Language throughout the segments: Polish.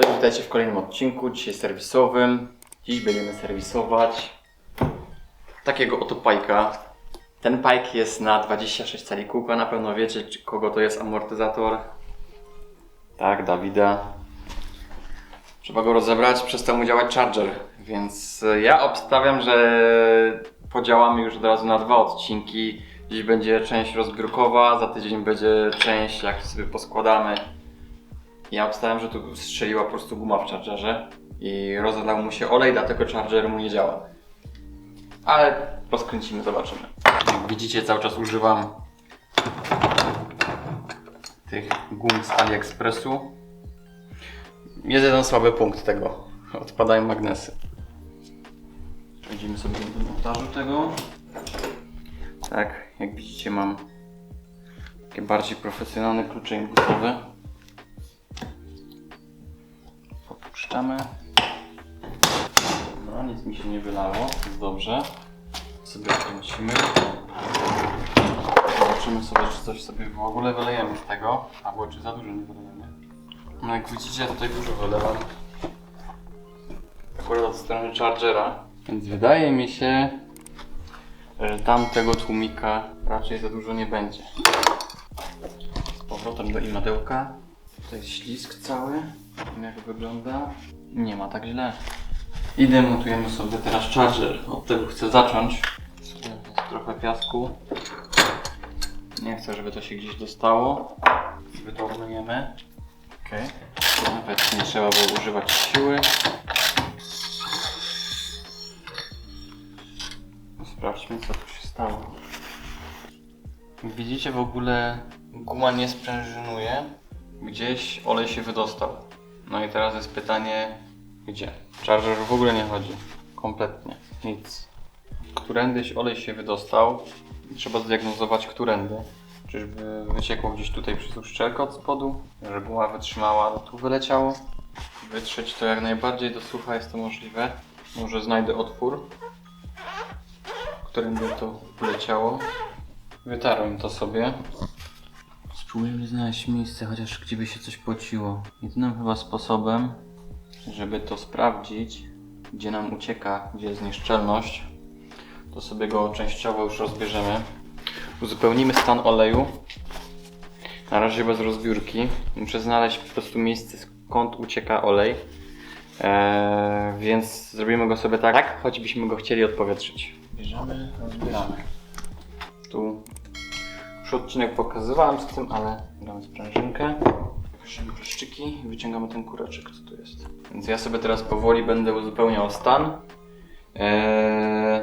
Cześć, witajcie w kolejnym odcinku, dzisiaj serwisowym. Dziś będziemy serwisować takiego oto pajka. Ten pajk jest na 26 cali kółka, na pewno wiecie kogo to jest amortyzator. Tak, Dawida. Trzeba go rozebrać, przestał mu działać charger, więc ja obstawiam, że podziałamy już od razu na dwa odcinki. Dziś będzie część rozbiórkowa, za tydzień będzie część jak sobie poskładamy ja obstałem, że tu strzeliła po prostu guma w chargerze i rozlał mu się olej, dlatego charger mu nie działa. Ale rozkręcimy, zobaczymy. Jak widzicie, cały czas używam tych gum z AliExpressu. Jest jeden słaby punkt tego. Odpadają magnesy. Przejdziemy sobie do montażu tego. Tak, jak widzicie mam takie bardziej profesjonalne klucze impusowe. Popuszczamy. No, nic mi się nie wylało, jest dobrze. Sobie kręcimy. Zobaczymy sobie, czy coś sobie w ogóle wylejemy z tego, albo czy za dużo nie wylejemy. No jak widzicie, tutaj dużo wylewam. Akurat od strony chargera. Więc wydaje mi się, że tamtego tłumika raczej za dużo nie będzie. Z powrotem do imadełka. Jest ślisk cały. Jak wygląda? Nie ma tak źle. I demontujemy sobie teraz charger. Od tego chcę zacząć. Sobie trochę piasku. Nie chcę, żeby to się gdzieś dostało. Wytornujemy. Ok. Nawet nie trzeba było używać siły. Sprawdźmy co tu się stało. Widzicie w ogóle guma nie sprężynuje. Gdzieś olej się wydostał. No i teraz jest pytanie, gdzie? Charger w ogóle nie chodzi. Kompletnie. Nic. Którędyś olej się wydostał. Trzeba zdiagnozować którędy. Czyżby wyciekło gdzieś tutaj przez uszczelkę od spodu? Że guma wytrzymała, no tu wyleciało. Wytrzeć to jak najbardziej do sucha jest to możliwe. Może znajdę otwór, którym by to leciało. Wytarłem to sobie. Spróbujemy znaleźć miejsce, chociaż gdzie by się coś pociło. Jedynym chyba sposobem, żeby to sprawdzić, gdzie nam ucieka, gdzie jest nieszczelność, to sobie go częściowo już rozbierzemy. Uzupełnimy stan oleju. Na razie bez rozbiórki. Muszę znaleźć po prostu miejsce, skąd ucieka olej. Eee, więc zrobimy go sobie tak, choćbyśmy go chcieli odpowietrzyć. Bierzemy, rozbieramy. Tu już odcinek pokazywałem z tym, ale damy sprężynkę. Bierzemy kluszczyki i wyciągamy ten kureczek, co tu jest. Więc ja sobie teraz powoli będę uzupełniał stan. Eee,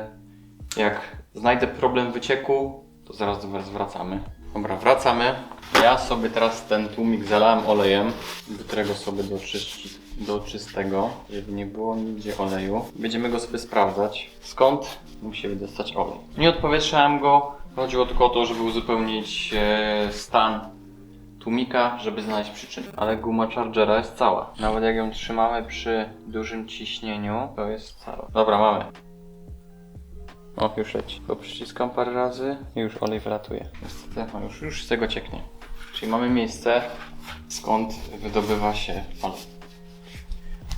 jak znajdę problem wycieku, to zaraz do Was wracamy. Dobra, wracamy. Ja sobie teraz ten tłumik zalałem olejem, do którego sobie do, czyści, do czystego, żeby nie było nigdzie oleju. Będziemy go sobie sprawdzać, skąd musi wydostać olej. Nie odpowietrzałem go, chodziło tylko o to, żeby uzupełnić e, stan tłumika, żeby znaleźć przyczynę. Ale guma chargera jest cała. Nawet jak ją trzymamy przy dużym ciśnieniu, to jest cała. Dobra, mamy. O, już leci. Go przyciskam parę razy i już olej wylatuje. Niestety, no już, już z tego cieknie. Czyli mamy miejsce, skąd wydobywa się olej.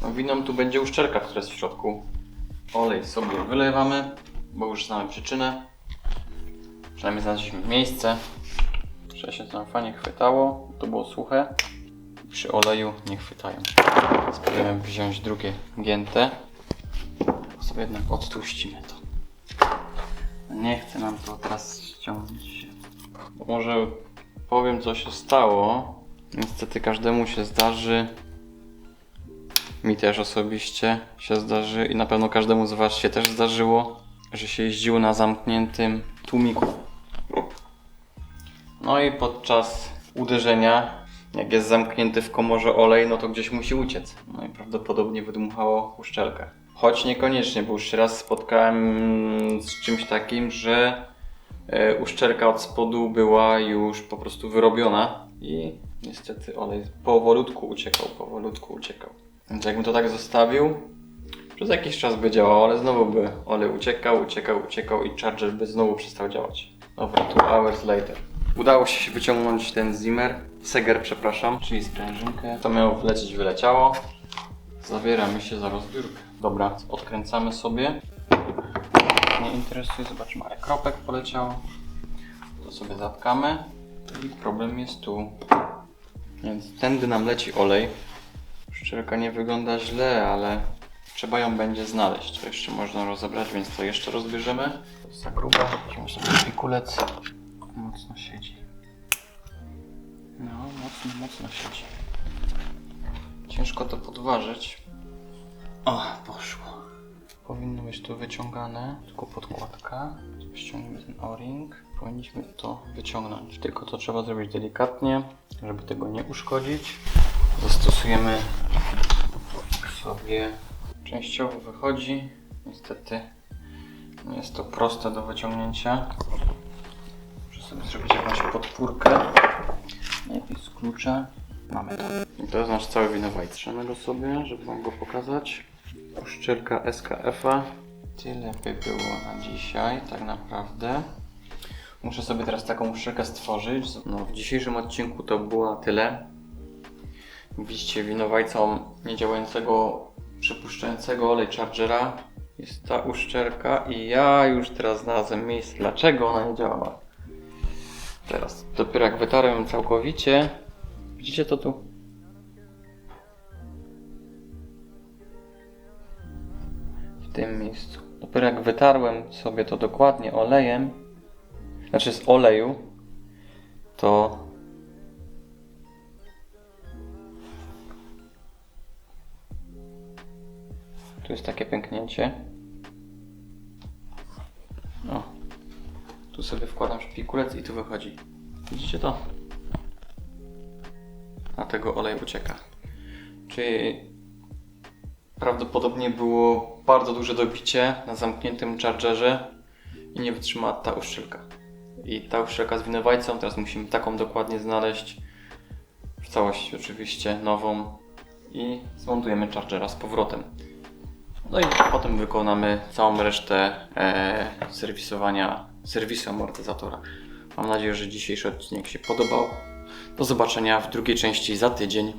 No winą tu będzie uszczelka, która jest w środku. Olej sobie wylewamy, bo już znamy przyczynę. Przynajmniej znaleźliśmy miejsce. Że się tam fajnie chwytało, to było suche. Przy oleju nie chwytają. Spróbujemy wziąć drugie gięte. Sobie jednak odtłuścimy to. Nie chce nam to teraz ściągnąć. Może powiem co się stało. Niestety każdemu się zdarzy. Mi też osobiście się zdarzy i na pewno każdemu z Was się też zdarzyło, że się jeździło na zamkniętym tłumiku. No i podczas uderzenia, jak jest zamknięty w komorze olej, no to gdzieś musi uciec. No i prawdopodobnie wydmuchało uszczelkę. Choć niekoniecznie, bo już raz spotkałem z czymś takim, że e, uszczelka od spodu była już po prostu wyrobiona i niestety olej powolutku uciekał, powolutku uciekał. Więc jakbym to tak zostawił, przez jakiś czas by działał, ale znowu by olej uciekał, uciekał, uciekał i charger by znowu przestał działać. Dobra, two hours later. Udało się wyciągnąć ten zimmer, seger przepraszam, czyli sprężynkę. To miało wlecieć, wyleciało. Zabieramy się za rozbiórkę. Dobra, odkręcamy sobie. Nie interesuje, zobaczymy, ale kropek poleciał. To sobie zatkamy. I problem jest tu. Więc tędy nam leci olej. Szczelka nie wygląda źle, ale trzeba ją będzie znaleźć. To jeszcze można rozebrać, więc to jeszcze rozbierzemy. To jest za grube. Weźmy sobie szpikulec. Mocno siedzi. No, mocno, mocno siedzi. Ciężko to podważyć. O, poszło. Powinno być to wyciągane, tylko podkładka. Ściągniemy ten o-ring. Powinniśmy to wyciągnąć. Tylko to trzeba zrobić delikatnie, żeby tego nie uszkodzić. Zastosujemy sobie częściowo wychodzi. Niestety nie jest to proste do wyciągnięcia. Sobie zrobić jakąś podpórkę. Najpierw z klucza. Mamy to. I to jest nasz cały winowajc. Trzymamy go sobie, żeby Wam go pokazać. Uszczelka SKF-a. Tyle by było na dzisiaj, tak naprawdę. Muszę sobie teraz taką uszczelkę stworzyć. No, w dzisiejszym odcinku to było tyle. Widzicie winowajcą niedziałającego, przypuszczającego olej Chargera jest ta uszczelka i ja już teraz znalazłem miejsce, dlaczego ona nie działała. Teraz, dopiero jak wytarłem całkowicie, widzicie to tu? W tym miejscu. Dopiero jak wytarłem sobie to dokładnie olejem, znaczy z oleju, to Tu jest takie pęknięcie. Tu sobie wkładam szpikulec i tu wychodzi. Widzicie to? A tego olej ucieka. Czyli prawdopodobnie było bardzo duże dobicie na zamkniętym chargerze i nie wytrzymała ta uszczelka. I ta uszczelka z winowajcą, teraz musimy taką dokładnie znaleźć. W całości oczywiście nową i zmontujemy chargera z powrotem. No i potem wykonamy całą resztę e, serwisowania, serwisu amortyzatora. Mam nadzieję, że dzisiejszy odcinek się podobał. Do zobaczenia w drugiej części za tydzień.